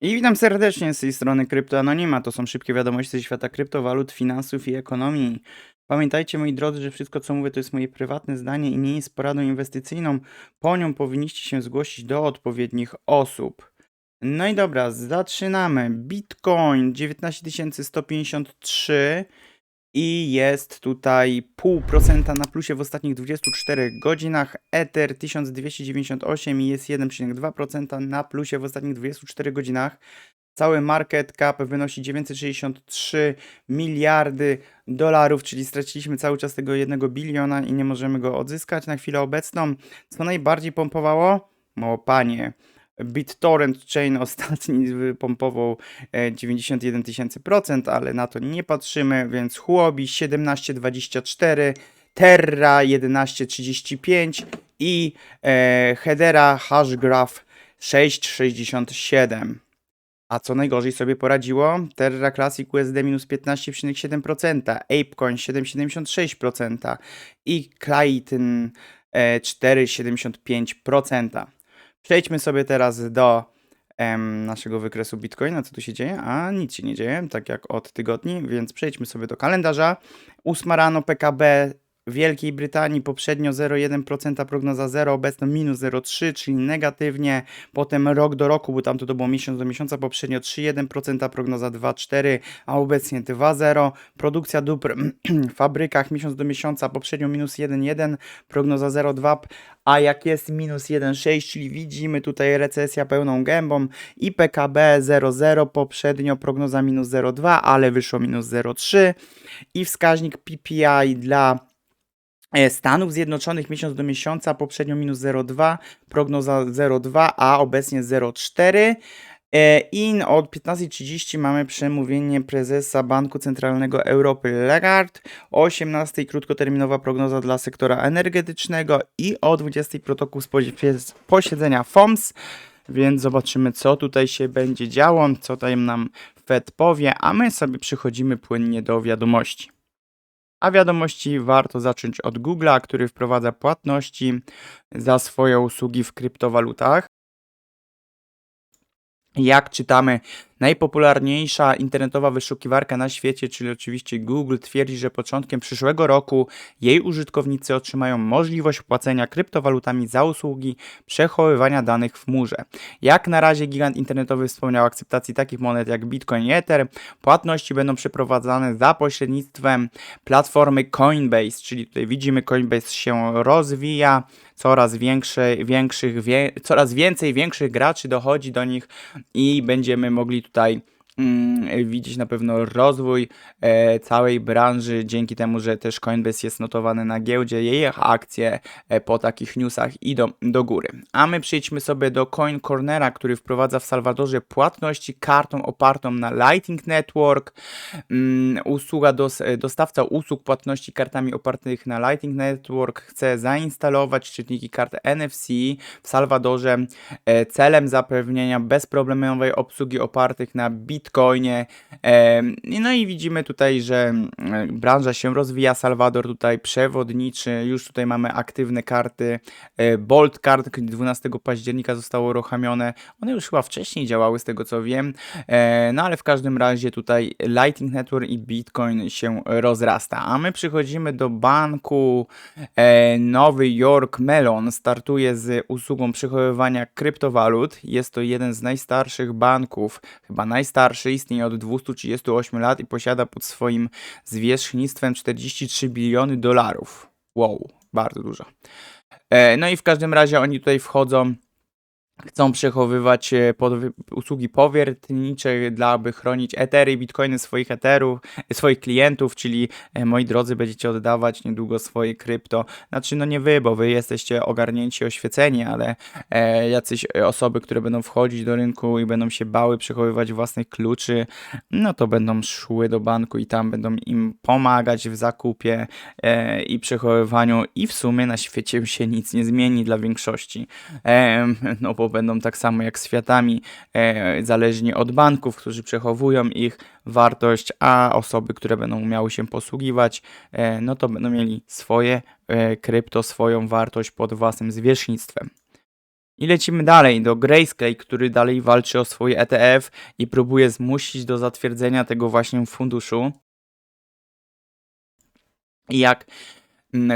I witam serdecznie z tej strony Kryptoanonima. To są szybkie wiadomości ze świata kryptowalut, finansów i ekonomii. Pamiętajcie, moi drodzy, że wszystko, co mówię, to jest moje prywatne zdanie i nie jest poradą inwestycyjną. Po nią powinniście się zgłosić do odpowiednich osób. No i dobra, zaczynamy. Bitcoin 19153 i jest tutaj 0,5% na plusie w ostatnich 24 godzinach. Ether 1298 i jest 1,2% na plusie w ostatnich 24 godzinach. Cały market cap wynosi 963 miliardy dolarów, czyli straciliśmy cały czas tego 1 biliona i nie możemy go odzyskać na chwilę obecną. Co najbardziej pompowało? O panie, BitTorrent Chain ostatni wypompował e, 91 tysięcy procent, ale na to nie patrzymy, więc Huobi 17,24, Terra 11,35 i e, Hedera Hashgraph 6,67. A co najgorzej sobie poradziło? Terra Classic USD minus 15,7%, Apecoin 7,76% i Clayton e, 4,75%. Przejdźmy sobie teraz do em, naszego wykresu Bitcoina. Co tu się dzieje? A nic się nie dzieje, tak jak od tygodni, więc przejdźmy sobie do kalendarza. 8 rano PKB Wielkiej Brytanii poprzednio 0,1%, prognoza 0, obecno minus 0,3, czyli negatywnie. Potem rok do roku, bo tam to było miesiąc do miesiąca, poprzednio 3,1%, prognoza 2,4, a obecnie 2,0. Produkcja dóbr w fabrykach miesiąc do miesiąca, poprzednio minus 1,1, prognoza 0,2, a jak jest minus 1,6, czyli widzimy tutaj recesja pełną gębą i PKB 0,0, poprzednio prognoza minus 0,2, ale wyszło minus 0,3 i wskaźnik PPI dla Stanów Zjednoczonych miesiąc do miesiąca, poprzednio minus 0,2, prognoza 0,2, a obecnie 0,4. E, I od 15.30 mamy przemówienie prezesa Banku Centralnego Europy Lagarde, o 18.00 krótkoterminowa prognoza dla sektora energetycznego i o 20.00 protokół z posie- posiedzenia FOMS, więc zobaczymy co tutaj się będzie działo, co tutaj nam Fed powie, a my sobie przechodzimy płynnie do wiadomości. A wiadomości warto zacząć od Google'a, który wprowadza płatności za swoje usługi w kryptowalutach. Jak czytamy, najpopularniejsza internetowa wyszukiwarka na świecie, czyli oczywiście Google, twierdzi, że początkiem przyszłego roku jej użytkownicy otrzymają możliwość płacenia kryptowalutami za usługi przechowywania danych w chmurze. Jak na razie gigant internetowy wspomniał o akceptacji takich monet jak Bitcoin i Ether. Płatności będą przeprowadzane za pośrednictwem platformy Coinbase, czyli tutaj widzimy Coinbase się rozwija, coraz większych, wie, coraz więcej większych graczy dochodzi do nich i będziemy mogli tutaj mm, widzieć na pewno rozwój e, całej branży dzięki temu, że też Coinbase jest notowany na giełdzie, jej akcje e, po takich newsach idą do góry. A my przejdźmy sobie do Coin Cornera, który wprowadza w Salwadorze płatności kartą opartą na Lightning Network. Mm, usługa dos, dostawca usług płatności kartami opartych na Lightning Network chce zainstalować czytniki kart NFC w Salwadorze e, celem zapewnienia bezproblemowej obsługi opartych na Bitcoinie. No i widzimy tutaj, że mm, branża się rozwija. Salwador tutaj przewodniczy. Już tutaj mamy aktywne karty. E, Bolt Card 12 października zostało uruchomione. One już chyba wcześniej działały z tego co wiem. E, no ale w każdym razie tutaj Lightning Network i Bitcoin się rozrasta. A my przychodzimy do banku e, Nowy York Mellon. Startuje z usługą przechowywania kryptowalut. Jest to jeden z najstarszych banków, chyba najstarszy, istnieje od 238 lat i posiada pod swoim zwierzchnictwem 43 biliony dolarów. Wow, bardzo dużo. E, no i w każdym razie oni tutaj wchodzą chcą przechowywać e, pod, usługi powiertnicze, dla aby chronić etery i bitcoiny swoich eterów, swoich klientów, czyli e, moi drodzy, będziecie oddawać niedługo swoje krypto. Znaczy, no nie wy, bo wy jesteście ogarnięci, oświeceni, ale e, jacyś osoby, które będą wchodzić do rynku i będą się bały przechowywać własnych kluczy, no to będą szły do banku i tam będą im pomagać w zakupie e, i przechowywaniu i w sumie na świecie się nic nie zmieni dla większości. E, no bo będą tak samo jak z Fiatami, e, zależni od banków, którzy przechowują ich wartość, a osoby, które będą miały się posługiwać, e, no to będą mieli swoje e, krypto, swoją wartość pod własnym zwierzchnictwem. I lecimy dalej do Grayscale, który dalej walczy o swój ETF i próbuje zmusić do zatwierdzenia tego właśnie funduszu. I jak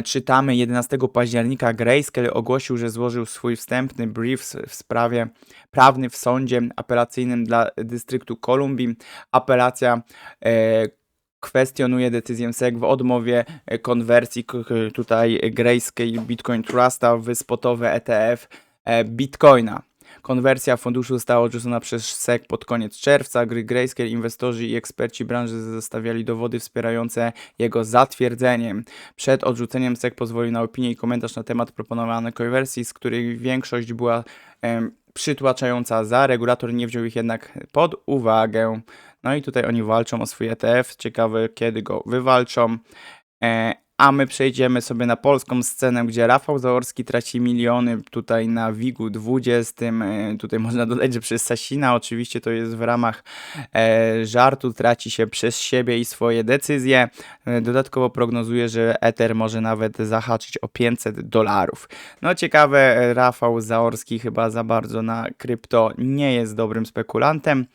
czytamy 11 października, Grayscale ogłosił, że złożył swój wstępny brief w sprawie prawny w sądzie apelacyjnym dla dystryktu Kolumbii. Apelacja e, kwestionuje decyzję SEC w odmowie e, konwersji tutaj Grayscale Bitcoin Trusta w spotowy ETF e, Bitcoina. Konwersja funduszu została odrzucona przez SEC pod koniec czerwca, gdy Grayscale inwestorzy i eksperci branży zostawiali dowody wspierające jego zatwierdzenie. Przed odrzuceniem SEC pozwolił na opinię i komentarz na temat proponowanej konwersji, z której większość była em, przytłaczająca za, regulator nie wziął ich jednak pod uwagę. No i tutaj oni walczą o swój ETF, ciekawe kiedy go wywalczą. E, a my przejdziemy sobie na polską scenę, gdzie Rafał Zaorski traci miliony tutaj na WIG-u 20. E, tutaj można dodać, że przez Sasina oczywiście to jest w ramach e, żartu, traci się przez siebie i swoje decyzje. E, dodatkowo prognozuje, że Ether może nawet zahaczyć o 500 dolarów. No ciekawe, Rafał Zaorski chyba za bardzo na krypto nie jest dobrym spekulantem.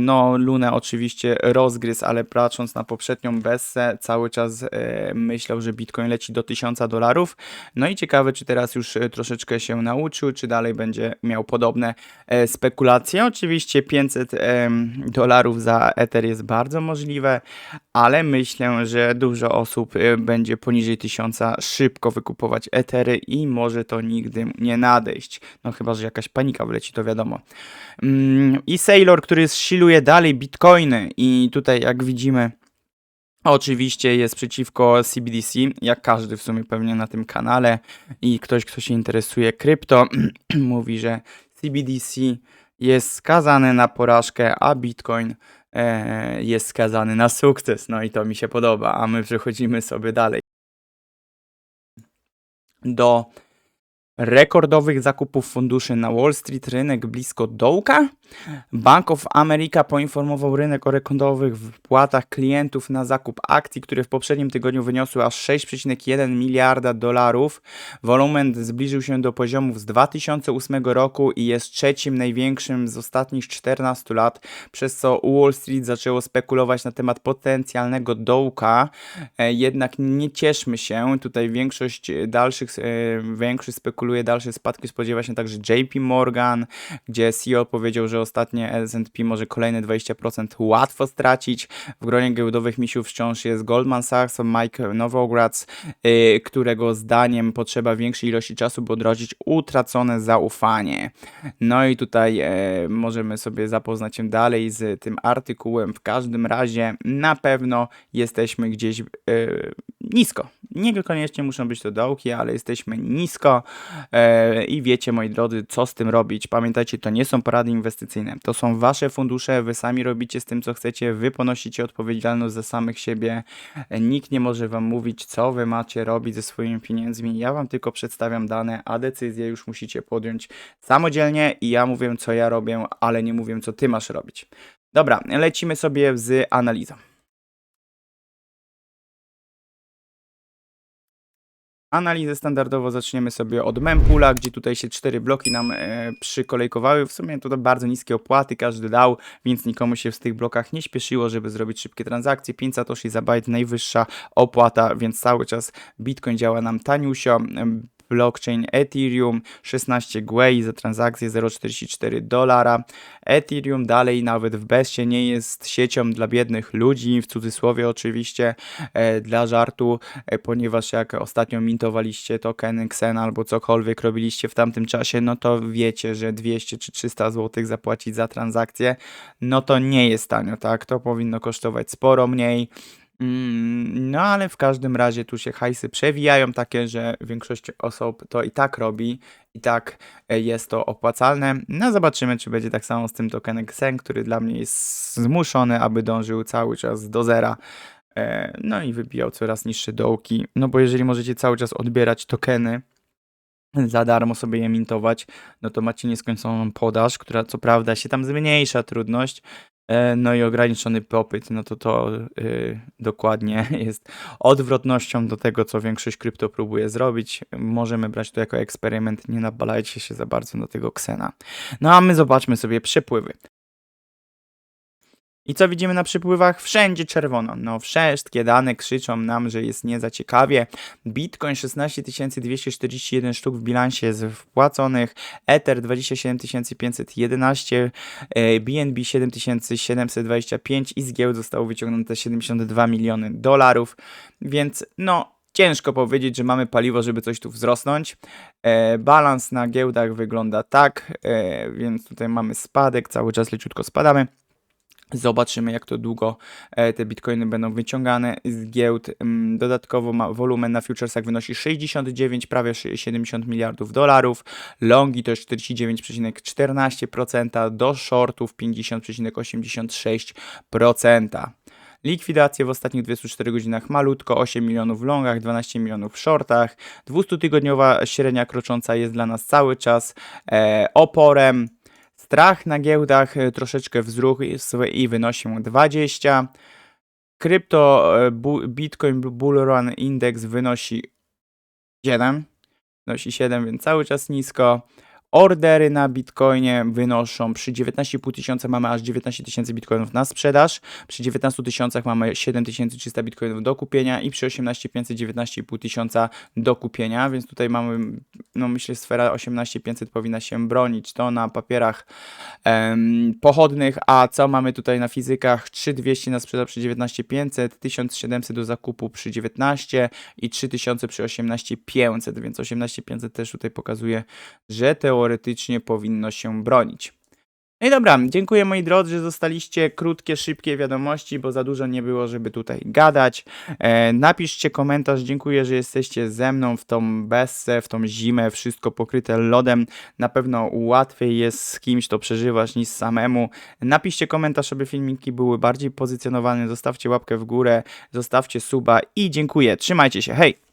No, Lunę oczywiście rozgryzł, ale patrząc na poprzednią bessę, cały czas e, myślał, że Bitcoin leci do 1000 dolarów. No i ciekawe, czy teraz już e, troszeczkę się nauczył, czy dalej będzie miał podobne e, spekulacje. Oczywiście 500 em, dolarów za Ether jest bardzo możliwe, ale myślę, że dużo osób e, będzie poniżej 1000 szybko wykupować Ethery i może to nigdy nie nadejść. No chyba, że jakaś panika wleci, to wiadomo. Mm, I Sailor, który siluje dalej bitcoiny i tutaj jak widzimy oczywiście jest przeciwko CBDC, jak każdy w sumie pewnie na tym kanale i ktoś, kto się interesuje krypto, mówi, że CBDC jest skazany na porażkę, a Bitcoin e, jest skazany na sukces. No i to mi się podoba, a my przechodzimy sobie dalej do rekordowych zakupów funduszy na Wall Street, rynek blisko dołka. Bank of America poinformował rynek o rekordowych wpłatach klientów na zakup akcji, które w poprzednim tygodniu wyniosły aż 6,1 miliarda dolarów. Wolumen zbliżył się do poziomów z 2008 roku i jest trzecim największym z ostatnich 14 lat, przez co Wall Street zaczęło spekulować na temat potencjalnego dołka. E, Jednak nie cieszmy się, tutaj większość dalszych, e, większość spekuluje dalsze spadki, spodziewa się także JP Morgan, gdzie CEO powiedział, że ostatnie S&P może kolejne 20% łatwo stracić. W gronie giełdowych misiów wciąż jest Goldman Sachs, Mike Novogratz, y, którego zdaniem potrzeba większej ilości czasu, by odrodzić utracone zaufanie. No i tutaj e, możemy sobie zapoznać się dalej z tym artykułem. W każdym razie na pewno jesteśmy gdzieś e, nisko. Niekoniecznie muszą być to dołki, ale jesteśmy nisko e, i wiecie, moi drodzy, co z tym robić. Pamiętajcie, to nie są porady inwestycyjne. To są wasze fundusze, wy sami robicie z tym, co chcecie, wy ponosicie odpowiedzialność za samych siebie. E, Nikt nie może wam mówić, co wy macie robić ze swoimi pieniędzmi. Ja wam tylko przedstawiam dane, a decyzje już musicie podjąć samodzielnie i ja mówię, co ja robię, ale nie mówię, co ty masz robić. Dobra, lecimy sobie z analizą. Analizę standardowo zaczniemy sobie od mempula, gdzie tutaj się cztery bloki nam e, przykolejkowały. W sumie to bardzo niskie opłaty każdy dał, więc nikomu się w tych blokach nie śpieszyło, żeby zrobić szybkie transakcje. 5 satoshi za byte najwyższa opłata, więc cały czas Bitcoin działa nam taniusio. Blockchain Ethereum 16 GUI za transakcję 0,44 dolara. Ethereum dalej nawet w beście nie jest siecią dla biednych ludzi, w cudzysłowie oczywiście, e, dla żartu, e, ponieważ jak ostatnio mintowaliście tokeny Xen albo cokolwiek robiliście w tamtym czasie, no to wiecie, że 200 czy 300 zł zapłacić za transakcję, no to nie jest tanio, tak? To powinno kosztować sporo mniej. Mm, No ale w każdym razie tu się hajsy przewijają takie, że większość osób to i tak robi, i tak e, jest to opłacalne. No zobaczymy, czy będzie tak samo z tym tokenem Xen, który dla mnie jest zmuszony, aby dążył cały czas do zera. E, No i wybijał coraz niższe dołki. No bo jeżeli możecie cały czas odbierać tokeny, za darmo sobie je mintować, no to macie nieskończoną podaż, która co prawda się tam zmniejsza trudność, no i ograniczony popyt, no to to y, dokładnie jest odwrotnością do tego, co większość krypto próbuje zrobić. Możemy brać to jako eksperyment, nie nabalajcie się za bardzo do tego ksena. No a my zobaczmy sobie przepływy. I co widzimy na przypływach? Wszędzie czerwono. No wszystkie dane krzyczą nam, że jest nie za ciekawie. Bitcoin 16 241 sztuk w bilansie jest wpłaconych, Ether 27 511, e, BNB 7725 i z giełd zostało wyciągnięte 72 miliony dolarów, więc no ciężko powiedzieć, że mamy paliwo, żeby coś tu wzrosnąć. E, balans na giełdach wygląda tak, e, więc tutaj mamy spadek, cały czas leciutko spadamy. Zobaczymy, jak to długo e, te bitcoiny będą wyciągane z giełd. Ym, Dodatkowo ma, wolumen na futuresach wynosi 69, prawie szy- 70 miliardów dolarów. Longi to jest 49,14%, do shortów 50,86%. Likwidacje w ostatnich 24 godzinach malutko, 8 milionów w longach, 12 milionów w shortach. 200-tygodniowa średnia krocząca jest dla nas cały czas e, oporem. Strach na giełdach e, troszeczkę wzrósł i wynosi 20. Krypto e, Bitcoin Bull Run Index wynosi 7. Wynosi 7, więc cały czas nisko. Ordery na Bitcoinie wynoszą przy 19,5 tysiąca mamy aż 19 tysięcy bitcoinów na sprzedaż, przy 19 tysiącach mamy 7300 bitcoinów do kupienia i przy 18,500 19,5 tysiąca do kupienia, więc tutaj mamy, no myślę, sfera 18500 powinna się bronić, to na papierach em, pochodnych, a co mamy tutaj na fizykach? 3200 na sprzedaż przy 19500, 1700 do zakupu przy 19 i 3000 przy 18500, więc 18500 też tutaj pokazuje, że teoretycznie powinno się bronić. No i dobra, dziękuję moi drodzy, że zostaliście krótkie, szybkie wiadomości, bo za dużo nie było, żeby tutaj gadać. E, napiszcie komentarz, dziękuję, że jesteście ze mną w tą bessę, w tą zimę, wszystko pokryte lodem. Na pewno łatwiej jest z kimś to przeżywać niż samemu. Napiszcie komentarz, aby filmiki były bardziej pozycjonowane, zostawcie łapkę w górę, zostawcie suba i dziękuję. Trzymajcie się, hej!